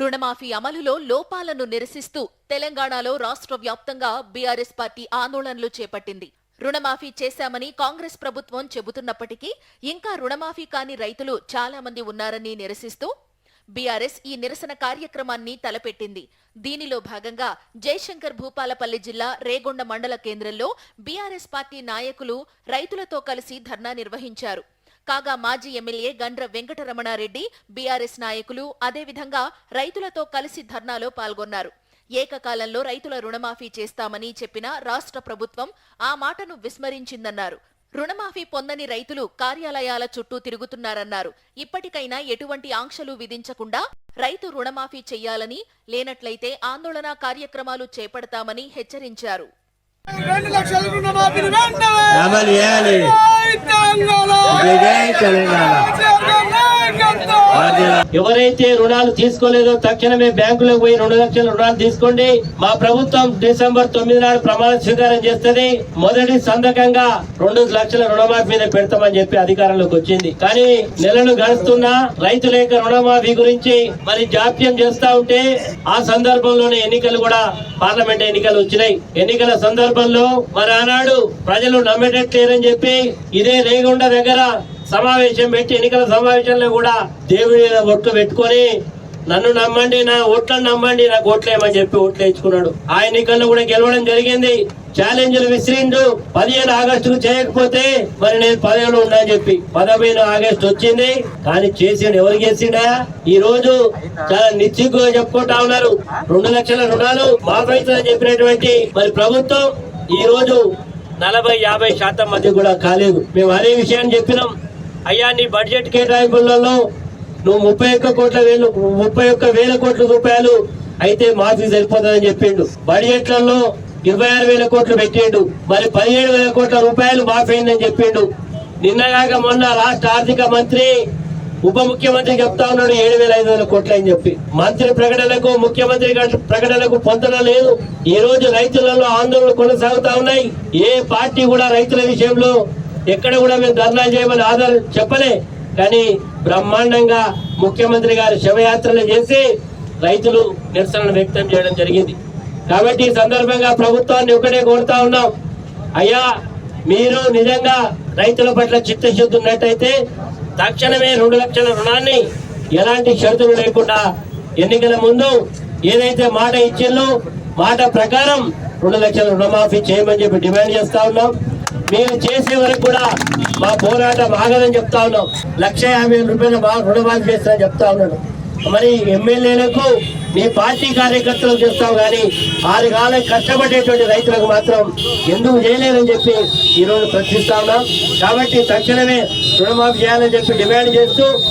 రుణమాఫీ అమలులో లోపాలను నిరసిస్తూ తెలంగాణలో రాష్ట్ర వ్యాప్తంగా బీఆర్ఎస్ పార్టీ ఆందోళనలు చేపట్టింది. రుణమాఫీ చేశామని కాంగ్రెస్ ప్రభుత్వం చెబుతున్నప్పటికీ ఇంకా రుణమాఫీ కాని రైతులు చాలా మంది ఉన్నారని నిరసిస్తూ బీఆర్ఎస్ ఈ నిరసన కార్యక్రమాన్ని తలపెట్టింది. దీనిలో భాగంగా జయశంకర్ భూపాలపల్లి జిల్లా రేగొండ మండల కేంద్రంలో బీఆర్ఎస్ పార్టీ నాయకులు రైతులతో కలిసి ధర్నా నిర్వహించారు. కాగా మాజీ ఎమ్మెల్యే గండ్ర వెంకటరమణారెడ్డి బీఆర్ఎస్ నాయకులు అదేవిధంగా రైతులతో కలిసి ధర్నాలో పాల్గొన్నారు. ఏకకాలంలో రైతుల రుణమాఫీ చేస్తామని చెప్పిన రాష్ట్ర ప్రభుత్వం ఆ మాటను విస్మరించిందన్నారు. రుణమాఫీ పొందని రైతులు కార్యాలయాల చుట్టూ తిరుగుతున్నారన్నారు. ఇప్పటికైనా ఎటువంటి ఆంక్షలు విధించకుండా రైతు రుణమాఫీ చెయ్యాలని లేనట్లయితే ఆందోళన కార్యక్రమాలు చేపడతామని హెచ్చరించారు. రెండు లక్షల రుణమాఫీని వెంటనే అమలు చేయాలి రైతాంగాల జై తెలంగాణ నాయకత్వం. ఎవరైతే రుణాలు తీసుకోలేదో తక్షణమే బ్యాంకులకు పోయి రెండు లక్షల రుణాలు తీసుకోండి. మా ప్రభుత్వం డిసెంబర్ తొమ్మిది నాడు ప్రమాణ స్వీకారం చేస్తుంది. మొదటి సందకంగా రెండు లక్షల రుణమాఫీ మీద పెడతామని చెప్పి అధికారంలోకి వచ్చింది. కానీ నెలలు గడుస్తున్నా రైతుల యొక్క రుణమాఫీ గురించి మరి జాప్యం చేస్తా ఉంటే ఆ సందర్భంలోనే ఎన్నికలు కూడా పార్లమెంట్ ఎన్నికలు వచ్చినాయి. ఎన్నికల సందర్భంలో మరి ఆనాడు ప్రజలు నమ్మేటట్లేరని చెప్పి ఇదే రేగొండ దగ్గర సమావేశం పెట్టి ఎన్నికల సమావేశంలో కూడా దేవుడి మీద ఒట్లు పెట్టుకొని నన్ను నమ్మండి నా ఓట్లను నమ్మండి నాకు ఓట్లేమని చెప్పి ఓట్లు వేయించుకున్నాడు. ఆ ఎన్నికల్లో కూడా గెలవడం జరిగింది. ఛాలెంజ్లు విసిరిండు. పదిహేను ఆగస్టుకు చేయకపోతే మరి నేను పదవిలో ఉండని చెప్పి. పదహైదు ఆగస్టు వచ్చింది. కానీ చేసిండు ఎవరు చేసిండా? ఈ రోజు చాలా నిశ్చిగ్గుగా చెప్పుకుంటా ఉన్నారు. రెండు లక్షల రుణాలు మాఫైతుందని చెప్పినటువంటి మరి ప్రభుత్వం ఈ రోజు నలభై యాభై శాతం మధ్య కూడా కాలేదు. మేము అదే విషయాన్ని చెప్పినాం. అయ్యా నీ బడ్జెట్ కేటాయింపులలో నువ్వు ముప్పై ఒక్క కోట్ల వేలు ముప్పై ఒక్క వేల కోట్ల రూపాయలు అయితే మాఫీ సరిపోతుందని చెప్పిండు. బడ్జెట్లలో ఇరవై ఆరు వేల కోట్లు పెట్టిండు. మరి పదిహేడు వేల కోట్ల రూపాయలు మాఫీ అయిందని చెప్పిండు. నిన్నగాక మొన్న రాష్ట్ర ఆర్థిక మంత్రి ఉప ముఖ్యమంత్రి చెప్తా ఉన్నాడు ఏడు వేల ఐదు వేల కోట్లు అని చెప్పి. మంత్రి ప్రకటనకు ముఖ్యమంత్రి ప్రకటనకు పొందడం లేదు. ఈ రోజు రైతులలో ఆందోళనలు కొనసాగుతా ఉన్నాయి. ఏ పార్టీ కూడా రైతుల విషయంలో ఎక్కడ కూడా మేము ధర్నా చేయమని ఆధారం చెప్పలే. కానీ బ్రహ్మాండంగా ముఖ్యమంత్రి గారు శవయాత్రలు చేసి రైతులు నిరసనలు వ్యక్తం చేయడం జరిగింది. కాబట్టి ఈ సందర్భంగా ప్రభుత్వాన్ని ఒకటే కోరుతా ఉన్నాం. అయ్యా మీరు నిజంగా రైతుల పట్ల చిత్తశుద్ధి ఉన్నట్టయితే తక్షణమే రెండు లక్షల రుణాన్ని ఎలాంటి షరతులు లేకుండా ఎన్నికల ముందు ఏదైతే మాట ఇచ్చిందో మాట ప్రకారం రెండు లక్షల రుణమాఫీ చేయమని చెప్పి డిమాండ్ చేస్తా ఉన్నాం. మేము చేసే వరకు కూడా మా పోరాటం ఆగదని చెప్తా ఉన్నాం. లక్ష యాభై రూపాయలు మా రుణమాఫీ చేస్తానని చెప్తా ఉన్నాను మరి ఎమ్మెల్యేలకు మీ పార్టీ కార్యకర్తలకు చెప్తాం కానీ ఆరు కాలం కష్టపడేటువంటి రైతులకు మాత్రం ఎందుకు చేయలేదని చెప్పి ఈరోజు ప్రశ్నిస్తా ఉన్నాం. కాబట్టి తక్షణమే రుణమాఫీ చేయాలని చెప్పి డిమాండ్ చేస్తూ